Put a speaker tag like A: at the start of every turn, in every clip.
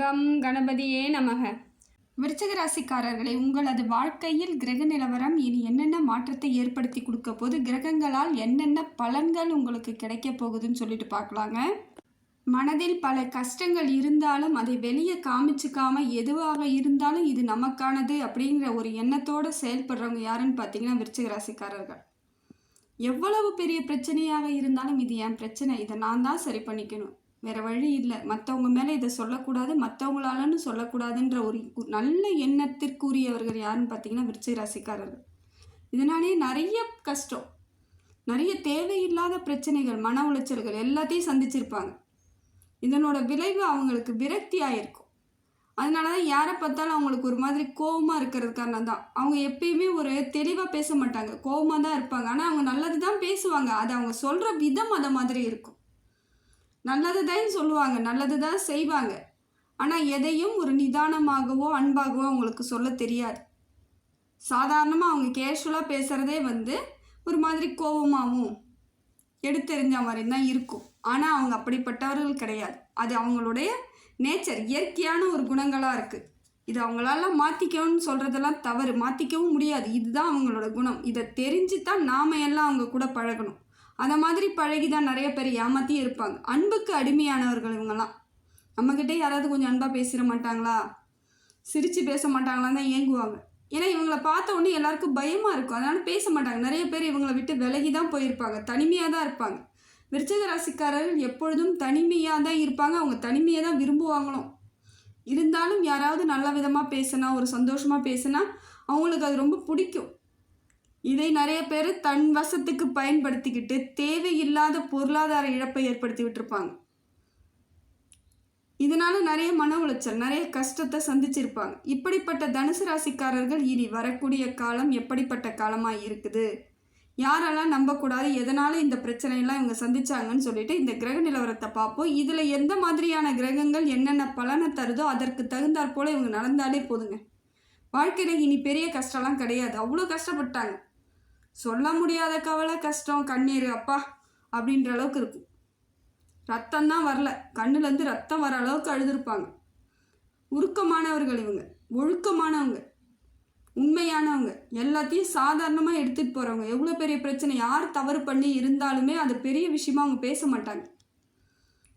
A: Come கணபதியே நமக.
B: விருச்சக ராசிக்காரர்களே உங்களது வாழ்க்கையில் கிரக நிலவரம் இனி என்னென்ன மாற்றத்தை ஏற்படுத்தி கொடுக்க போது கிரகங்களால் என்னென்ன பலன்கள் உங்களுக்கு கிடைக்க போகுதுன்னு சொல்லிட்டு பார்க்கலாங்க. மனதில் பல கஷ்டங்கள் இருந்தாலும் அதை வெளியே காமிச்சுக்காம எதுவாக இருந்தாலும் இது நமக்கானது அப்படிங்கிற ஒரு எண்ணத்தோடு செயல்படுறவங்க யாருன்னு பார்த்தீங்கன்னா விருச்சிக ராசிக்காரர்கள் எவ்வளவு பெரிய பிரச்சனையாக இருந்தாலும் இது என் பிரச்சனை. இதை நான் தான் சரி பண்ணிக்கணும். வேற வழி இல்லை. மற்றவங்க மேலே இதை சொல்லக்கூடாது மற்றவங்களாலன்னு சொல்லக்கூடாதுன்ற ஒரு நல்ல எண்ணத்திற்குரியவர்கள் யாருன்னு பார்த்தீங்கன்னா விருச்சிக ராசிக்காரர்கள். இதனாலேயே நிறைய கஷ்டம் நிறைய தேவையில்லாத பிரச்சனைகள் மன உளைச்சல்கள் எல்லாத்தையும் சந்திச்சிருப்பாங்க. இதனோட விளைவு அவங்களுக்கு விரக்தி ஆகிருக்கும் அதனால தான் யாரை பார்த்தாலும் அவங்களுக்கு ஒரு மாதிரி கோவமாக இருக்கிறது காரணம் தான். அவங்க எப்பயுமே ஒரு தெளிவாக பேச மாட்டாங்க. கோவமாக தான் இருப்பாங்க. ஆனால் அவங்க நல்லது தான் பேசுவாங்க. அது அவங்க சொல்கிற விதம் அதை மாதிரி இருக்கும். நல்லது தான் சொல்லுவாங்க நல்லது தான் செய்வாங்க. ஆனால் எதையும் ஒரு நிதானமாகவோ அன்பாகவோ அவங்களுக்கு சொல்ல தெரியாது. சாதாரணமாக அவங்க கேஷுவலாக பேசுகிறதே வந்து ஒரு மாதிரி கோபமாகவும் எடுத்தெறிஞ்ச மாதிரி தான் இருக்கும். ஆனால் அவங்க அப்படிப்பட்டவர்கள் கிடையாது. அது அவங்களுடைய நேச்சர் இயற்கையான ஒரு குணங்களாக இருக்குது இது அவங்களால மாற்றிக்கணும்னு சொல்கிறதெல்லாம் தவறு மாற்றிக்கவும் முடியாது. இதுதான் அவங்களோட குணம். இதை தெரிஞ்சு தான் நாம எல்லாம் அவங்க கூட பழகணும். அந்த மாதிரி பழகி தான் நிறைய பேர் ஏமாத்தி இருப்பாங்க. அன்புக்கு அடிமையானவர்கள் இவங்கெல்லாம் நம்மக்கிட்ட யாராவது கொஞ்சம் அன்பாக பேசிட மாட்டாங்களா? சிரித்து பேச மாட்டாங்களான்னு தான் ஏங்குவாங்க. ஏன்னா இவங்கள பார்த்த உடனே எல்லாருக்கும் பயமாக இருக்கும். அதனால் பேச மாட்டாங்க. நிறைய பேர் இவங்களை விட்டு விலகி தான் போயிருப்பாங்க. தனிமையாக தான் இருப்பாங்க. விருச்சக ராசிக்காரர்கள் எப்பொழுதும் தனிமையாக தான் இருப்பாங்க. அவங்க தனிமையை தான் விரும்புவாங்களும் இருந்தாலும் யாராவது நல்ல விதமாக பேசினா ஒரு சந்தோஷமாக பேசினா அவங்களுக்கு அது ரொம்ப பிடிக்கும். இதை நிறைய பேர் தன் வசத்துக்கு பயன்படுத்திக்கிட்டு தேவையில்லாத பொருளாதார இழப்பை ஏற்படுத்தி விட்டுருப்பாங்க இதனால நிறைய மன உளைச்சல் நிறைய கஷ்டத்தை சந்திச்சிருப்பாங்க. இப்படிப்பட்ட தனுசு ராசிக்காரர்கள் இனி வரக்கூடிய காலம் எப்படிப்பட்ட காலமாக இருக்குது? யாரெல்லாம் நம்பக்கூடாது எதனால இந்த பிரச்சனையெல்லாம் இவங்க சந்திச்சாங்கன்னு சொல்லிட்டு இந்த கிரக நிலவரத்தை பார்ப்போம். இதில் எந்த மாதிரியான கிரகங்கள் என்னென்ன பலனை தருதோ அதற்கு தகுந்தாற் போல இவங்க நடந்தாலே போதுங்க. வாழ்க்கையில் இனி பெரிய கஷ்டம்லாம் கிடையாது. அவ்வளோ கஷ்டப்பட்டாங்க. சொல்ல முடியாத கவலை கஷ்டம் கண்ணீர் அப்பா அப்படின்ற அளவுக்கு இருக்கும். ரத்தம் தான் வரல. கண்ணுலேருந்து ரத்தம் வர அளவுக்கு அழுதுருப்பாங்க. உருக்கமானவர்கள் இவங்க. ஒழுக்கமானவங்க. உண்மையானவங்க. எல்லாத்தையும் சாதாரணமாக எடுத்துகிட்டு போகிறவங்க எவ்வளோ பெரிய பிரச்சனை. யார் தவறு பண்ணி இருந்தாலுமே அது பெரிய விஷயமா அவங்க பேச மாட்டாங்க.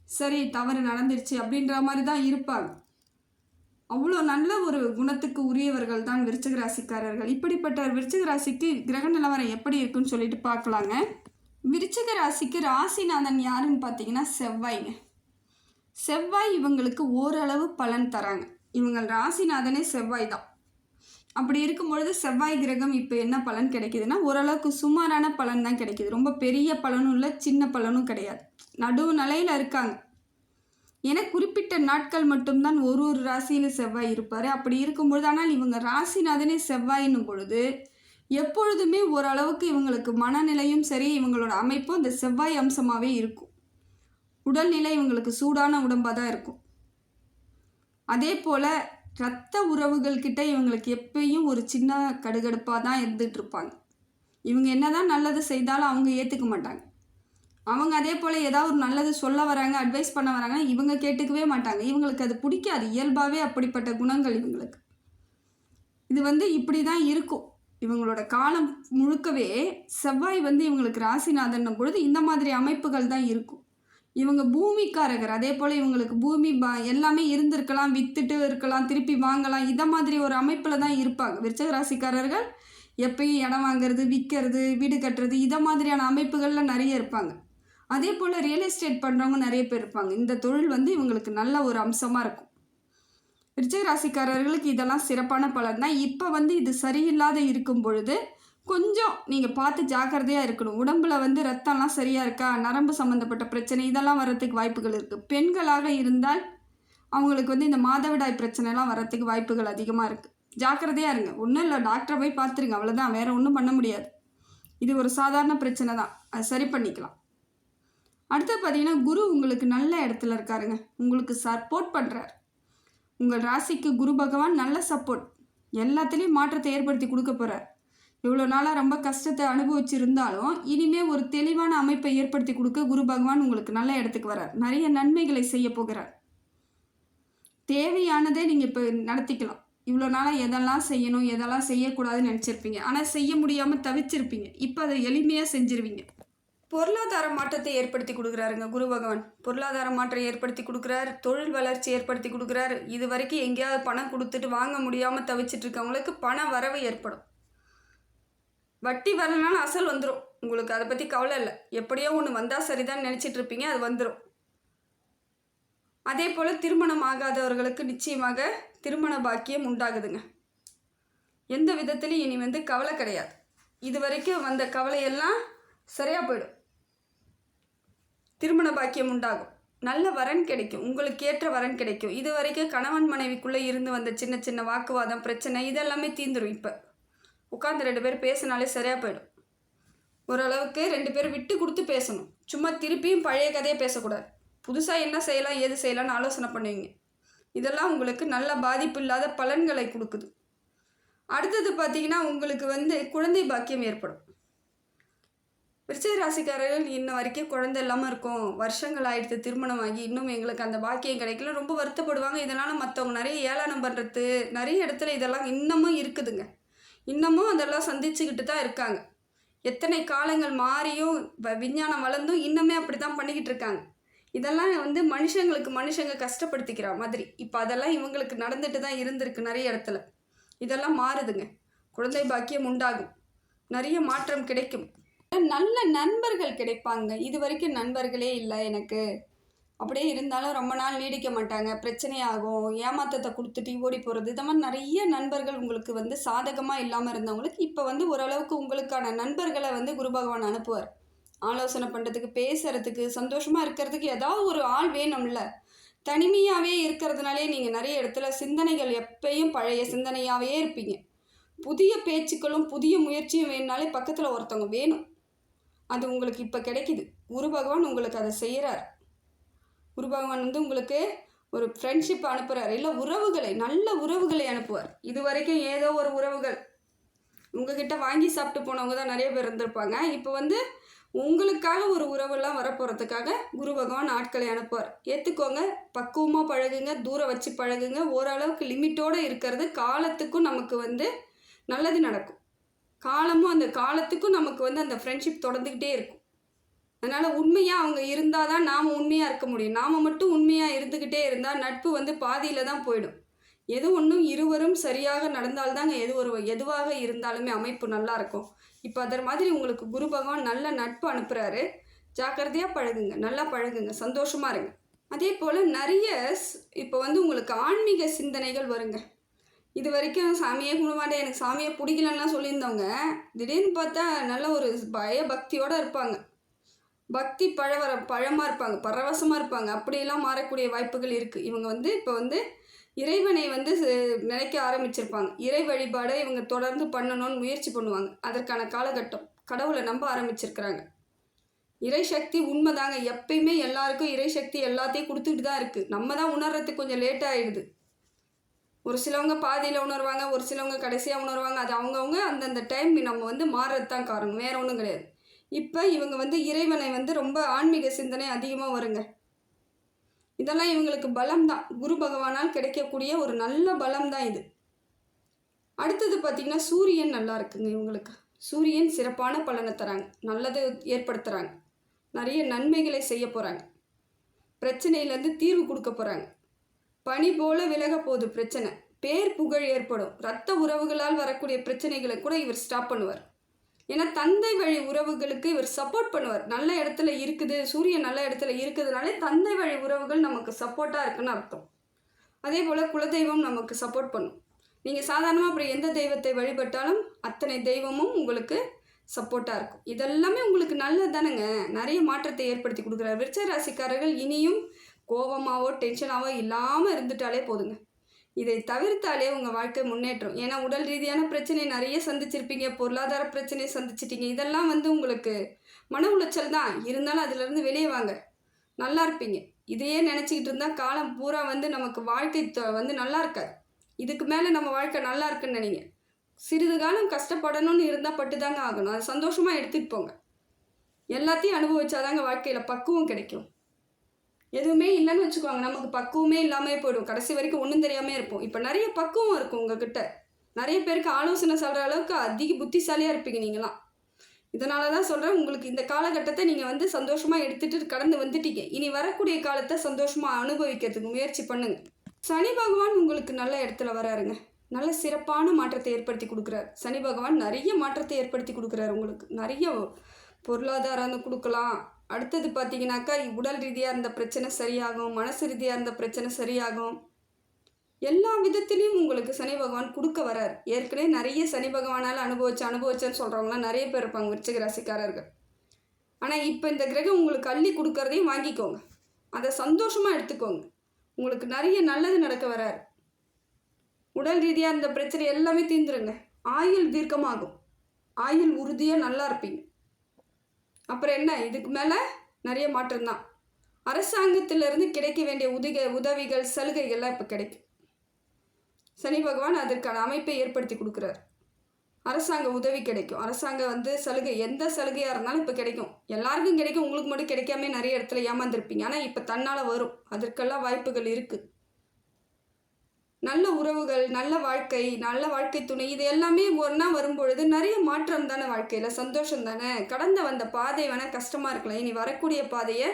B: சரி தவறு நடந்துருச்சு அப்படின்ற மாதிரி தான் இருப்பாங்க. அவ்வளோ நல்ல ஒரு குணத்துக்கு உரியவர்கள் தான் விருச்சிக ராசிக்காரர்கள். இப்படிப்பட்ட விருச்சிக ராசிக்கு கிரக நிலவரம் எப்படி இருக்குன்னு சொல்லிட்டு பார்க்கலாங்க. விருச்சிக ராசிக்கு ராசிநாதன் யாருன்னு பார்த்தீங்கன்னா செவ்வாய்ங்க செவ்வாய் இவங்களுக்கு ஓரளவு பலன் தராங்க. இவங்க ராசிநாதனே செவ்வாய் தான். அப்படி இருக்கும் பொழுது செவ்வாய் கிரகம் இப்போ என்ன பலன் கிடைக்குதுன்னா ஓரளவுக்கு சுமாரான பலன் தான் கிடைக்குது. ரொம்ப பெரிய பலனும் இல்லை சின்ன பலனும் கிடையாது. நடுவு நிலையில் இருக்காங்க. ஏன்னா குறிப்பிட்ட நாட்கள் மட்டும்தான் ஒரு ஒரு ராசியில் செவ்வாய் இருப்பார். அப்படி இருக்கும்பொழுது ஆனால் இவங்க ராசிநாதனே செவ்வாயின்னும் பொழுது எப்பொழுதுமே ஓரளவுக்கு இவங்களுக்கு மனநிலையும் சரி இவங்களோட அமைப்பும் அந்த செவ்வாய் அம்சமாகவே இருக்கும். உடல்நிலை இவங்களுக்கு சூடான உடம்பாக தான் இருக்கும். அதே போல் இரத்த உறவுகள்கிட்ட இவங்களுக்கு எப்பயும் ஒரு சின்ன கடுகடுப்பாக தான் இருந்துகிட்ருப்பாங்க இவங்க என்னதான் நல்லது செய்தாலும் அவங்க ஏற்றுக்க மாட்டாங்க. அவங்க அதே போல் ஏதாவது ஒரு நல்லது சொல்ல வராங்க அட்வைஸ் பண்ண வராங்க இவங்க கேட்டுக்கவே மாட்டாங்க. இவங்களுக்கு அது பிடிக்காது. இயல்பாகவே அப்படிப்பட்ட குணங்கள் இவங்களுக்கு. இது வந்து இப்படி தான் இருக்கும். இவங்களோட காலம் முழுக்கவே செவ்வாய் வந்து இவங்களுக்கு ராசிநாதன் பொழுது இந்த மாதிரி அமைப்புகள் தான் இருக்கும். இவங்க பூமிக்காரகர். அதே போல் இவங்களுக்கு பூமி பா எல்லாமே இருந்திருக்கலாம் வித்துட்டு இருக்கலாம் திருப்பி வாங்கலாம். இதை மாதிரி ஒரு அமைப்பில் தான் இருப்பாங்க. விருச்சக ராசிக்காரர்கள் எப்பயும் இடம் வாங்குறது விற்கிறது வீடு கட்டுறது இதை மாதிரியான அமைப்புகளில் நிறைய இருப்பாங்க. அதே போல் ரியல் எஸ்டேட் பண்ணுறவங்க நிறைய பேர் இருப்பாங்க. இந்த தொழில் வந்து இவங்களுக்கு நல்ல ஒரு அம்சமாக இருக்கும். விருச்சிக ராசிக்காரர்களுக்கு இதெல்லாம் சிறப்பான பலன் தான். இப்போ வந்து இது சரியில்லாத இருக்கும் பொழுது கொஞ்சம் நீங்கள் பார்த்து ஜாக்கிரதையாக இருக்கணும். உடம்புல வந்து ரத்தம்லாம் சரியாக இருக்கா? நரம்பு சம்மந்தப்பட்ட பிரச்சனை இதெல்லாம் வரத்துக்கு வாய்ப்புகள் இருக்குது பெண்களாக இருந்தால் அவங்களுக்கு வந்து இந்த மாதவிடாய் பிரச்சனைலாம் வரத்துக்கு வாய்ப்புகள் அதிகமாக இருக்குது ஜாக்கிரதையாக இருங்க. ஒன்றும் இல்லை டாக்டரை போய் பார்த்துருங்க. அவ்வளோதான் வேறு ஒன்றும் பண்ண முடியாது. இது ஒரு சாதாரண பிரச்சனை தான். அது சரி பண்ணிக்கலாம். அடுத்து பார்த்தீங்கன்னா குரு உங்களுக்கு நல்ல இடத்துல இருக்காருங்க. உங்களுக்கு சப்போர்ட் பண்ணுறார் உங்கள் ராசிக்கு குரு பகவான் நல்ல சப்போர்ட் எல்லாத்துலேயும் மாற்றத்தை ஏற்படுத்தி கொடுக்க போகிறார் இவ்வளோ நாளாக ரொம்ப கஷ்டத்தை அனுபவிச்சிருந்தாலும் இனிமே ஒரு தெளிவான அமைப்பை ஏற்படுத்தி கொடுக்க குரு பகவான் உங்களுக்கு நல்ல இடத்துக்கு வரார். நிறைய நன்மைகளை செய்ய போகிறார். தேவையானதே நீங்கள் இப்போ நடத்திக்கலாம். இவ்வளோ நாளாக எதெல்லாம் செய்யணும் எதெல்லாம் செய்யக்கூடாதுன்னு நினச்சிருப்பீங்க. ஆனால் செய்ய முடியாமல் தவிச்சிருப்பீங்க. இப்போ அதை எளிமையாக செஞ்சிருவீங்க. பொருளாதார மாற்றத்தை ஏற்படுத்தி கொடுக்குறாருங்க குரு பகவான். பொருளாதார மாற்றம் ஏற்படுத்தி கொடுக்குறாரு தொழில் வளர்ச்சி ஏற்படுத்தி கொடுக்குறாரு. இது வரைக்கும் எங்கேயாவது பணம் கொடுத்துட்டு வாங்க முடியாமல் தவிச்சிட்டு இருக்கவங்களுக்கு பண வரவு ஏற்படும். வட்டி வரலனாலும் அசல் வந்துடும் உங்களுக்கு அதை பற்றி கவலை இல்லை. எப்படியோ ஒன்று வந்தால் சரிதான் நினச்சிட்டு இருப்பீங்க அது வந்துடும் அதே போல் திருமணம் ஆகாதவர்களுக்கு நிச்சயமாக திருமண பாக்கியம் உண்டாகுதுங்க. எந்த விதத்துலையும் இனி வந்து கவலை கிடையாது. இது வரைக்கும் வந்த கவலையெல்லாம் சரியாக போயிடும். திருமண பாக்கியம் உண்டாகும். நல்ல வரன் கிடைக்கும். உங்களுக்கு ஏற்ற வரன் கிடைக்கும். இது வரைக்கும் கணவன் மனைவிக்குள்ளே இருந்து வந்த சின்ன சின்ன வாக்குவாதம் பிரச்சனை இதெல்லாமே தீந்துடும் இப்போ. உட்காந்து ரெண்டு பேர் பேசினாலே சரியாக போயிடும். ஓரளவுக்கு ரெண்டு பேரும் விட்டு கொடுத்து பேசணும். சும்மா திருப்பியும் பழைய கதையை பேசக்கூடாது. புதுசாக என்ன செய்யலாம் ஏது செய்யலாம்னு ஆலோசனை பண்ணுவீங்க. இதெல்லாம் உங்களுக்கு நல்ல பாதிப்பு இல்லாத பலன்களை கொடுக்குது. அடுத்தது பார்த்தீங்கன்னா உங்களுக்கு வந்து குழந்தை பாக்கியம் ஏற்படும். விருச்சிக ராசிக்காரர்கள் இன்ன வரைக்கும் குழந்தை இல்லாமல் இருக்கும். வருஷங்கள் ஆயிடுத்து திருமணம் ஆகி இன்னும் எங்களுக்கு அந்த பாக்கியம் கிடைக்கல. ரொம்ப வருத்தப்படுவாங்க. இதனால் மற்றவங்க நிறைய ஏளனம் பண்ணுறது நிறைய இடத்துல இதெல்லாம் இன்னமும் இருக்குதுங்க. இன்னமும் அதெல்லாம் சந்திச்சுக்கிட்டு தான் இருக்காங்க. எத்தனை காலங்கள் மாறியும் வ- விஞ்ஞானம் வளர்ந்தும் இன்னுமே அப்படி தான் பண்ணிக்கிட்டு இருக்காங்க. இதெல்லாம் வந்து மனுஷங்களுக்கு மனுஷங்க கஷ்டப்படுத்திக்கிற மாதிரி. இப்போ அதெல்லாம் இவங்களுக்கு நடந்துட்டு தான் இருந்திருக்கு நிறைய இடத்துல. இதெல்லாம் மாறுதுங்க. குழந்தை பாக்கியம் உண்டாகும். நிறைய மாற்றம் கிடைக்கும். நல்ல நண்பர்கள் கிடைப்பாங்க. இது வரைக்கும் நண்பர்களே இல்லை எனக்கு. அப்படியே இருந்தாலும் ரொம்ப நாள் நீடிக்க மாட்டாங்க. பிரச்சனையாகும். ஏமாத்தத்தை கொடுத்துட்டு ஓடி போகிறது இந்த மாதிரி நிறைய நண்பர்கள் உங்களுக்கு வந்து சாதகமாக இல்லாமல் இருந்தவங்களுக்கு இப்போ வந்து ஓரளவுக்கு உங்களுக்கான நண்பர்களை வந்து குரு பகவான் அனுப்புவார். ஆலோசனை பண்ணுறதுக்கு பேசுகிறதுக்கு சந்தோஷமாக இருக்கிறதுக்கு ஏதாவது ஒரு ஆள் வேணும்ல. தனிமையாகவே இருக்கிறதுனாலே நீங்கள் நிறைய இடத்துல சிந்தனைகள் எப்பயும் பழைய சிந்தனையாகவே இருப்பீங்க. புதிய பேச்சுக்களும் புதிய முயற்சியும் வேணுனாலே பக்கத்தில் ஒருத்தவங்க வேணும். அது உங்களுக்கு இப்போ கிடைக்குது. குரு பகவான் உங்களுக்கு அதை செய்கிறார் குரு பகவான் வந்து உங்களுக்கு ஒரு ஃப்ரெண்ட்ஷிப் அனுப்புகிறார் இல்லை உறவுகளை நல்ல உறவுகளை அனுப்புவார். இது வரைக்கும் ஏதோ ஒரு உறவுகள். உங்ககிட்ட வாங்கி சாப்பிட்டு போனவங்க தான் நிறைய பேர் இருந்திருப்பாங்க. இப்போ வந்து உங்களுக்காக ஒரு உறவெல்லாம் வரப்போகிறதுக்காக குரு பகவான் ஆட்களை அனுப்புவார். ஏற்றுக்கோங்க பக்குவமாக பழகுங்க. தூரம் வச்சு பழகுங்க. ஓரளவுக்கு லிமிட்டோடு இருக்கிறது. காலத்துக்கும் நமக்கு வந்து நல்லது நடக்கும். காலமும் அந்த காலத்துக்கும் நமக்கு வந்து அந்த ஃப்ரெண்ட்ஷிப் தொடர்ந்துக்கிட்டே இருக்கும். அதனால் உண்மையாக அவங்க இருந்தால் தான் நாம் உண்மையாக இருக்க முடியும். நாம் மட்டும் உண்மையாக இருந்துக்கிட்டே இருந்தால் நட்பு வந்து பாதியில் தான் போயிடும். எது ஒன்றும் இருவரும் சரியாக நடந்தால்தாங்க எது ஒரு எதுவாக இருந்தாலுமே அமைப்பு நல்லா இருக்கும். இப்போ அதர் மாதிரி உங்களுக்கு குரு பகவான் நல்ல நட்பு அனுப்புகிறாரு ஜாக்கிரதையாக பழகுங்க. நல்லா பழகுங்க. சந்தோஷமாக இருங்க. அதே போல் நிறைய இப்போ வந்து உங்களுக்கு ஆன்மீக சிந்தனைகள் வருங்க. இது வரைக்கும் சாமியே கும்பிட மாட்டேன். எனக்கு சாமியை பிடிக்கலன்னா சொல்லியிருந்தவங்க திடீர்னு பார்த்தா நல்ல ஒரு பய பக்தியோடு இருப்பாங்க. பக்தி பழவர பழமாக இருப்பாங்க பரவசமாக இருப்பாங்க. அப்படியெல்லாம் மாறக்கூடிய வாய்ப்புகள் இருக்குது இவங்க வந்து இப்போ வந்து இறைவனை வந்து நினைக்க ஆரம்பிச்சிருப்பாங்க. இறை வழிபாடை இவங்க தொடர்ந்து பண்ணணும்னு முயற்சி பண்ணுவாங்க. அதற்கான காலகட்டம். கடவுளை நம்ப ஆரம்பிச்சிருக்கிறாங்க. இறை சக்தி உண்மைதாங்க. எப்பயுமே எல்லாருக்கும் இறை சக்தி எல்லாத்தையும் கொடுத்துட்டு தான் இருக்குது நம்ம தான் உணர்றதுக்கு கொஞ்சம் லேட் ஆகிடுது ஒரு சிலவங்க பாதியில் உணர்வாங்க ஒரு சிலவங்க கடைசியாக உணர்வாங்க. அது அவங்கவுங்க அந்தந்த டைம் நம்ம வந்து மாறுறது தான் காரணம். வேற ஒன்றும் கிடையாது. இப்போ இவங்க வந்து இறைவனை வந்து ரொம்ப ஆன்மீக சிந்தனை அதிகமாக வருங்க. இதெல்லாம் இவங்களுக்கு பலம் தான் குரு பகவானால் கிடைக்கக்கூடிய ஒரு நல்ல பலம் தான் இது. அடுத்தது பார்த்திங்கன்னா சூரியன் நல்லா இருக்குங்க இவங்களுக்கு. சூரியன் சிறப்பான பலனை தராங்க. நல்லது ஏற்படுத்துகிறாங்க நிறைய நன்மைகளை செய்ய போகிறாங்க பிரச்சனையிலேருந்து தீர்வு கொடுக்க போகிறாங்க பனி போல விலக போகுது பிரச்சனை. பேர் புகழ் ஏற்படும். ரத்த உறவுகளால் வரக்கூடிய பிரச்சனைகளை கூட இவர் ஸ்டாப் பண்ணுவார். ஏன்னா தந்தை வழி உறவுகளுக்கு இவர் சப்போர்ட் பண்ணுவார். நல்ல இடத்துல இருக்குது சூரியன் நல்ல இடத்துல இருக்குதுனாலே தந்தை வழி உறவுகள் நமக்கு சப்போர்ட்டாக இருக்குன்னு அர்த்தம். அதே போல் குலதெய்வம் நமக்கு சப்போர்ட் பண்ணும். நீங்கள் சாதாரணமாக அப்புறம் எந்த தெய்வத்தை வழிபட்டாலும் அத்தனை தெய்வமும் உங்களுக்கு சப்போர்ட்டாக இருக்கும். இதெல்லாமே உங்களுக்கு நல்லது தானேங்க நிறைய மாற்றத்தை ஏற்படுத்தி கொடுக்குறாரு. விருச்ச ராசிக்காரர்கள் இனியும் கோபமாவோ டென்ஷனாவோ இல்லாமல் இருந்துட்டாலே போதுங்க. இதை தவிர்த்தாலே உங்கள் வாழ்க்கை முன்னேற்றம். ஏன்னா உடல் ரீதியான பிரச்சனை நிறைய சந்திச்சிருப்பீங்க. பொருளாதார பிரச்சனை சந்திச்சிட்டீங்க. இதெல்லாம் வந்து உங்களுக்கு மன உளைச்சல் தான். இருந்தாலும் அதுலேருந்து வெளியே வாங்க. நல்லா இருப்பீங்க. இதையே நினச்சிக்கிட்டு இருந்தால் காலம் பூரா வந்து நமக்கு வாழ்க்கை த- வந்து நல்லா இருக்காது. இதுக்கு மேலே நம்ம வாழ்க்கை நல்லா இருக்குன்னு நினைங்க. சிறிது காலம் கஷ்டப்படணும்னு இருந்தால் பட்டு தாங்க ஆகணும். அது சந்தோஷமாக எடுத்துகிட்டு போங்க. எல்லாத்தையும் அனுபவிச்சாதாங்க வாழ்க்கையில் பக்குவம் கிடைக்கும். எதுவுமே இல்லைன்னு வச்சுக்கோங்க. நமக்கு பக்குவமே இல்லாமல் போயிடும். கடைசி வரைக்கும் ஒன்றும் தெரியாமல் இருப்போம். இப்போ நிறைய பக்குவம் இருக்கும் உங்ககிட்ட. நிறைய பேருக்கு ஆலோசனை சொல்கிற அளவுக்கு அதிக புத்திசாலியாக இருப்பீங்க நீங்களாம் இதனால தான் சொல்கிறேன் உங்களுக்கு இந்த காலகட்டத்தை நீங்கள் வந்து சந்தோஷமாக எடுத்துகிட்டு கடந்து வந்துட்டீங்க. இனி வரக்கூடிய காலத்தை சந்தோஷமாக அனுபவிக்கிறதுக்கு முயற்சி பண்ணுங்க. சனி பகவான் உங்களுக்கு நல்ல இடத்துல வராருங்க. நல்ல சிறப்பான மாற்றத்தை ஏற்படுத்தி கொடுக்குறாரு. சனி பகவான் நிறைய மாற்றத்தை ஏற்படுத்தி கொடுக்குறாரு உங்களுக்கு. நிறைய பொருளாதாரம் கொடுக்கலாம். அடுத்தது பார்த்தீங்கன்னாக்கா உடல் ரீதியாக இருந்த பிரச்சனை சரியாகும் மனசு ரீதியாக இருந்த பிரச்சனை சரியாகும். எல்லா விதத்திலையும் உங்களுக்கு சனி பகவான் கொடுக்க வரார். ஏற்கனவே நிறைய சனி பகவானால் அனுபவிச்சு அனுபவிச்சேன்னு சொல்கிறவங்களாம் நிறைய பேர் இருப்பாங்க விருச்சிக ராசிக்காரர்கள். ஆனால் இப்போ இந்த கிரகம் உங்களுக்கு அள்ளி கொடுக்கறதையும் வாங்கிக்கோங்க. அதை சந்தோஷமாக எடுத்துக்கோங்க. உங்களுக்கு நிறைய நல்லது நடக்க வரார். உடல் ரீதியாக இருந்த பிரச்சனை எல்லாமே தீர்ந்துருங்க. ஆயுள் தீர்க்கமாகும். ஆயுள் உறுதியாக நல்லா இருப்பீங்க. அப்புறம் என்ன? இதுக்கு மேலே நிறைய மாற்றம்தான் அரசாங்கத்திலிருந்து கிடைக்க வேண்டிய உதிக உதவிகள் சலுகைகள்லாம் இப்போ கிடைக்கும். சனி பகவான் அதற்கான அமைப்பை ஏற்படுத்தி கொடுக்குறார். அரசாங்க உதவி கிடைக்கும். அரசாங்கம் வந்து சலுகை எந்த சலுகையாக இருந்தாலும் இப்போ கிடைக்கும். எல்லாருக்கும் கிடைக்கும். உங்களுக்கு மட்டும் கிடைக்காம நிறைய இடத்துல ஏமாந்துருப்பீங்க. ஆனால் இப்போ தன்னால் வரும். அதற்கெல்லாம் வாய்ப்புகள் இருக்குது நல்ல உறவுகள் நல்ல வாழ்க்கை நல்ல வாழ்க்கை துணை இது எல்லாமே ஒன்றா வரும்பொழுது நிறைய மாற்றம் தானே வாழ்க்கையில். சந்தோஷம் தானே. கடந்த வந்த பாதை வேணால் கஷ்டமாக இருக்கலாம். இனி வரக்கூடிய பாதையை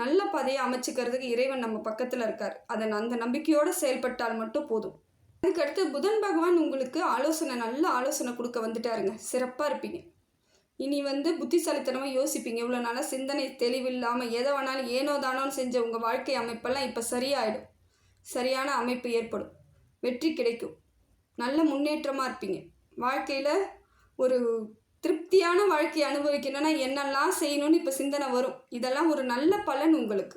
B: நல்ல பாதையை அமைச்சுக்கிறதுக்கு இறைவன் நம்ம பக்கத்தில் இருக்கார். அதை அந்த நம்பிக்கையோடு செயல்பட்டால் மட்டும் போதும். அதுக்கடுத்து புதன் பகவான் உங்களுக்கு ஆலோசனை நல்ல ஆலோசனை கொடுக்க வந்துட்டாருங்க. சிறப்பாக இருப்பீங்க. இனி வந்து புத்திசாலித்தனமாக யோசிப்பீங்க. இவ்வளோ நாளாக சிந்தனை தெளிவில்லாமல் எதை வேணாலும் ஏனோ தானோன்னு செஞ்ச உங்கள் வாழ்க்கை அமைப்பெல்லாம் இப்போ சரியாயிடும். சரியான அமைப்பு ஏற்படும். வெற்றி கிடைக்கும். நல்ல முன்னேற்றமாக இருப்பீங்க. வாழ்க்கையில் ஒரு திருப்தியான வாழ்க்கையை அனுபவிக்கணும்னா என்னெல்லாம் செய்யணும்னு இப்போ சிந்தனை வரும். இதெல்லாம் ஒரு நல்ல பலன் உங்களுக்கு.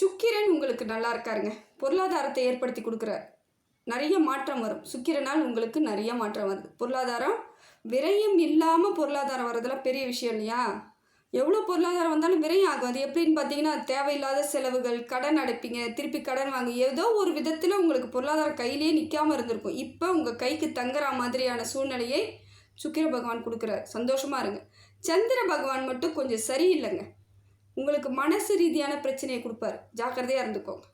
B: சுக்கிரன் உங்களுக்கு நல்லா இருக்காருங்க. பொருளாதாரத்தை ஏற்படுத்தி கொடுக்குறார். நிறைய மாற்றம் வரும். சுக்கிரனால் உங்களுக்கு நிறைய மாற்றம் வருது. பொருளாதாரம் விரயம் இல்லாமல் பொருளாதாரம் வர்றதெல்லாம் பெரிய விஷயம் இல்லையா? எவ்வளோ பொருளாதாரம் வந்தாலும் விரையும் ஆகும். அது எப்படின்னு பார்த்தீங்கன்னா தேவையில்லாத செலவுகள் கடன் அடைப்பீங்க திருப்பி கடன் வாங்க ஏதோ ஒரு விதத்தில் உங்களுக்கு பொருளாதாரம் கையிலேயே நிற்காமல் இருந்திருக்கும். இப்போ உங்கள் கைக்கு தங்குற மாதிரியான சூழ்நிலையை சுக்கிர பகவான் கொடுக்குறார். சந்தோஷமாக இருங்க. சந்திர பகவான் மட்டும் கொஞ்சம் சரியில்லைங்க. உங்களுக்கு மனசு ரீதியான பிரச்சனையை கொடுப்பாரு. ஜாக்கிரதையாக இருந்துக்கோங்க.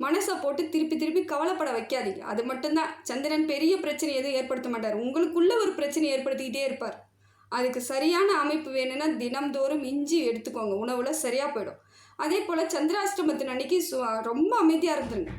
B: மனசை போட்டு திருப்பி திருப்பி கவலைப்பட வைக்காதீங்க. அது மட்டும்தான். சந்திரன் பெரிய பிரச்சனை எதுவும் ஏற்படுத்த மாட்டார். உங்களுக்குள்ள ஒரு பிரச்சனை ஏற்படுத்திக்கிட்டே இருப்பார். அதுக்கு சரியான அமைப்பு வேணும்னா தினம்தோறும் இஞ்சி எடுத்துக்கோங்க. உணவில் சரியாக போயிடும். அதே போல் சந்திராஷ்டமத்தின் அன்னைக்கு சு ரொம்ப அமைதியாக இருந்துருங்க.